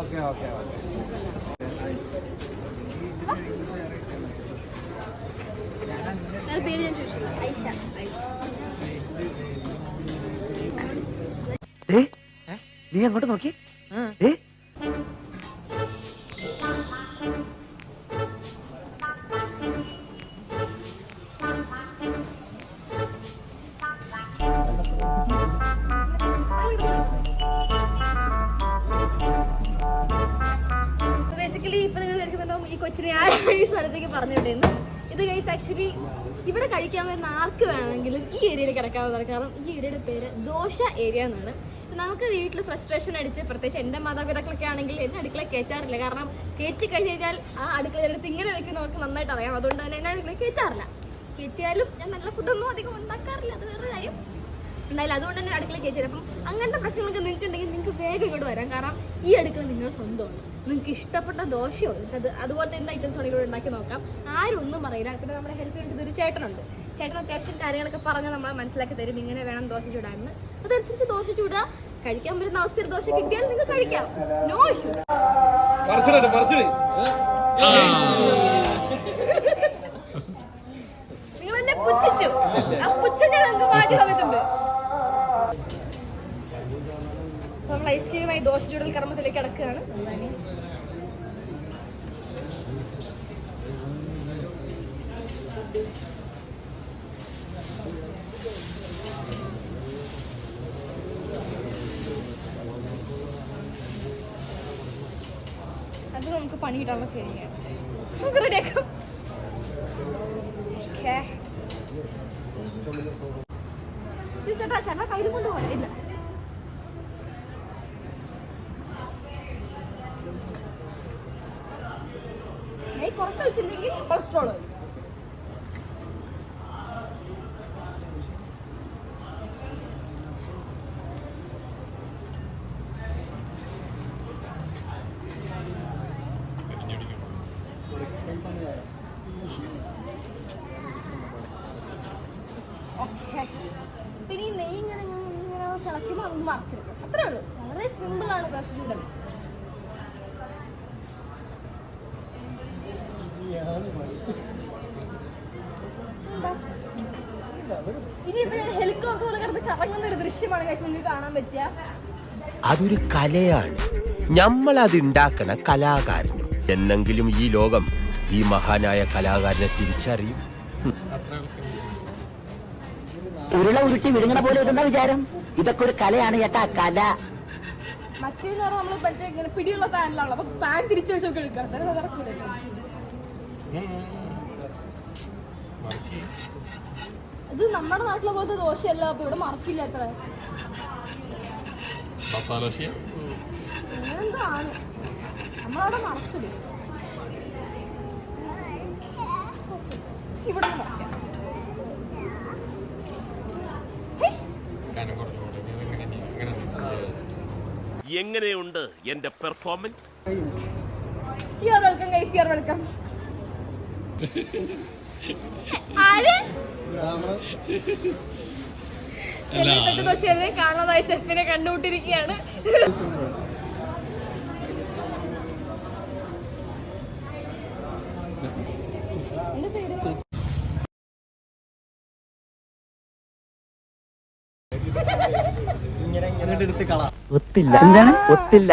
Okay okay okay. പേര് ഞാൻ ചോദിച്ചില്ല ഐഷ ഐഷ നീ അങ്ങോട്ട് നോക്കി? ഏ? ബേസിക്കലി ഇപ്പൊ നിങ്ങൾ കഴിക്കുന്നുണ്ടോ ഈ കൊച്ചിനെ ആരാണ് ഈ സ്ഥലത്തേക്ക് പറഞ്ഞു ഇത് ഗൈസ് ആക്ച്വലി ഇവിടെ കഴിക്കാൻ വരുന്ന ആർക്ക് വേണമെങ്കിലും ഈ ഏരിയയിൽ കിടക്കാവുന്നതാണ് കാരണം ഈ ഏരിയയുടെ പേര് ദോശ ഏരിയ എന്നാണ്. നമുക്ക് വീട്ടിൽ ഫ്രസ്ട്രേഷൻ അടിച്ച് പ്രത്യേകിച്ച് എന്റെ മാതാപിതാക്കളൊക്കെ ആണെങ്കിൽ എന്നെ അടുക്കള കയറ്റാറില്ല. കാരണം കയറ്റി കഴിഞ്ഞ് കഴിഞ്ഞാൽ ആ അടുക്കള എടുത്ത് ഇങ്ങനെ വെക്കുന്നവർക്ക് നന്നായിട്ട് അറിയാം. അതുകൊണ്ട് തന്നെ എന്നെ അടുക്കള കയറ്റാറില്ല. കയറ്റിയാലും ഞാൻ നല്ല ഫുഡൊന്നും അധികം ഉണ്ടാക്കാറില്ല. അത് വേറെ കാര്യം. എന്തായാലും അതുകൊണ്ട് തന്നെ അടുക്കള കയറ്റി അപ്പം അങ്ങനത്തെ പ്രശ്നങ്ങളൊക്കെ നിങ്ങൾക്ക് ഉണ്ടെങ്കിൽ നിങ്ങൾക്ക് വേഗം ഇങ്ങോട്ട് വരാം. കാരണം ഈ അടുക്കള നിങ്ങൾ സ്വന്തമാണ്. നിങ്ങൾക്ക് ഇഷ്ടപ്പെട്ട ദോശയോ അത് അതുപോലത്തെ എന്ത് ഐറ്റംസ് ആണെങ്കിലും ഇവിടെ ഉണ്ടാക്കി നോക്കാം. ആരും ഒന്നും പറയില്ല. പിന്നെ നമ്മുടെ ഹെൽത്ത് വേണ്ടി ഒരു ചേട്ടനുണ്ട്. ചേട്ടൻ അത്യാവശ്യം കാര്യങ്ങളൊക്കെ പറഞ്ഞ് നമ്മളെ മനസ്സിലാക്കി തരും. ഇങ്ങനെ വേണം ദോശ ചൂടാണെന്ന് അതനുസരിച്ച് ദോശ ചൂടുക. കഴിക്കാൻ പറ്റുന്ന അവസ്ഥയിൽ ദോശ കിട്ടിയാൽ നിങ്ങൾക്ക് കഴിക്കാം. നോ ഇഷ്യൂസ് നിങ്ങൾ എന്നെ പുച്ഛിച്ചു. ആ പുച്ഛ ഞാൻ നിങ്ങൾക്ക് മാറ്റി ഐശ്വര്യമായി ദോശ ചൂടൽ കർമ്മത്തിലേക്ക് കിടക്കുകയാണ്. അത് നമുക്ക് പണി കിട്ടാനുള്ള ശരിയാണ് നമുക്ക് റെഡിയാക്കാം ചേട്ടാ ചേട്ടാ കയ്യിൽ കൊണ്ടുപോകാൻ പോയില്ല കൊളസ്ട്രോൾ വരും. പിന്നെ നെയ്യ് ഇങ്ങനെ ഇങ്ങനെ തിളയ്ക്കുമ്പോൾ നമുക്ക് മറിച്ചെടുക്കും അത്രേ ഉള്ളൂ. വളരെ സിമ്പിൾ ആണ് ദോശ ചൂടൽ ഇനിയിപ്പോ ഞാൻ ഹെലികോപ്റ്റർ പോലെ കിടന്ന് കറങ്ങുന്ന ഒരു ദൃശ്യമാണ് നിങ്ങൾക്ക് കാണാൻ പറ്റുക അതൊരു കലയാണ്. നമ്മൾ അത് ഉണ്ടാക്കണ കലാകാരനും. എന്നെങ്കിലും ഈ ലോകം ഈ മഹാനായ കലാകാരനെ തിരിച്ചറിയും? ഉരുള ഉരുട്ടി വിഴുങ്ങണ പോലെ ഇതെന്താ വിചാരം? ഇതൊക്കെ ഒരു കലയാണ് ചേട്ടാ കല. മറ്റേന്ന് പറഞ്ഞാൽ നമ്മൾ മറ്റേ ഇങ്ങനെ പിടിയുള്ള പാനിലാണല്ലോ. അപ്പൊ പാൻ തിരിച്ചു വെച്ചൊക്കെ എടുക്കണം. നടക്കൂല. ഇത് നമ്മുടെ നാട്ടിലെ പോലത്തെ ദോശയല്ല അപ്പൊ ഇവിടെ മറക്കില്ല അത്ര. എന്തോ ആണ്. നമ്മളവിടെ മറച്ചത് ഇവിടെ മറക്കാം. എങ്ങനെയുണ്ട് എന്റെ performance you are welcome guys. You are welcome ആര് ചെറിയ തട്ട് ദോശയല്ലേ കാണാതായ ഷെഫിനെ കള ഒത്തില്ല. എന്താണ്? ഒത്തില്ല.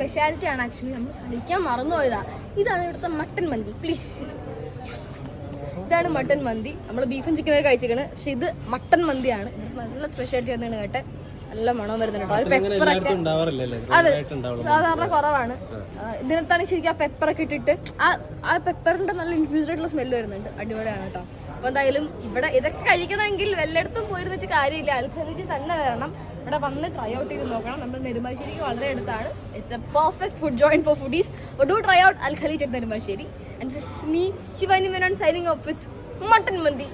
സ്പെഷ്യാലിറ്റി ആണ് ആക്ച്വലി നമ്മൾ കളിക്കാൻ മറന്നുപോയതാ. ഇതാണ് ഇവിടുത്തെ മട്ടൻ മന്തി. പ്ലീസ് ഇതാണ് മട്ടൻ മന്തി. നമ്മൾ ബീഫും ചിക്കനൊക്കെ കഴിച്ചിരിക്കണ്. പക്ഷെ ഇത് മട്ടൻ മന്തിയാണ്. നല്ല സ്പെഷ്യാലിറ്റി എന്നാണ് കേട്ടെ. നല്ല മണം വരുന്നുണ്ടോ പെപ്പറൊക്കെ അതെ. സാധാരണ കുറവാണ്. ഇതിനകത്താണ് ശരിക്കും ആ പെപ്പറൊക്കെ ഇട്ടിട്ട് ആ ആ പെപ്പറിന്റെ നല്ല ഇൻഫ്യൂസ്ഡ് ആയിട്ടുള്ള സ്മെല്ല് വരുന്നുണ്ട്. അടിപൊളിയാണ് കേട്ടോ. അപ്പൊ എന്തായാലും ഇവിടെ ഇതൊക്കെ കഴിക്കണമെങ്കിൽ വല്ലയിടത്തും പോയിരുന്നിട്ട് കാര്യമില്ല. അൽക്കറിച്ച് തന്നെ വരണം. ഇവിടെ വന്ന് ട്രൈ ഔട്ട് ചെയ്ത് നോക്കണം. നമ്മൾ നെടുമ്പാശ്ശേരിക്ക് വളരെ അടുത്താണ്. It's a perfect food joint for foodies do try out അൽഖലി at Nedumbassery and me Shivani Menon signing off with mutton mandi!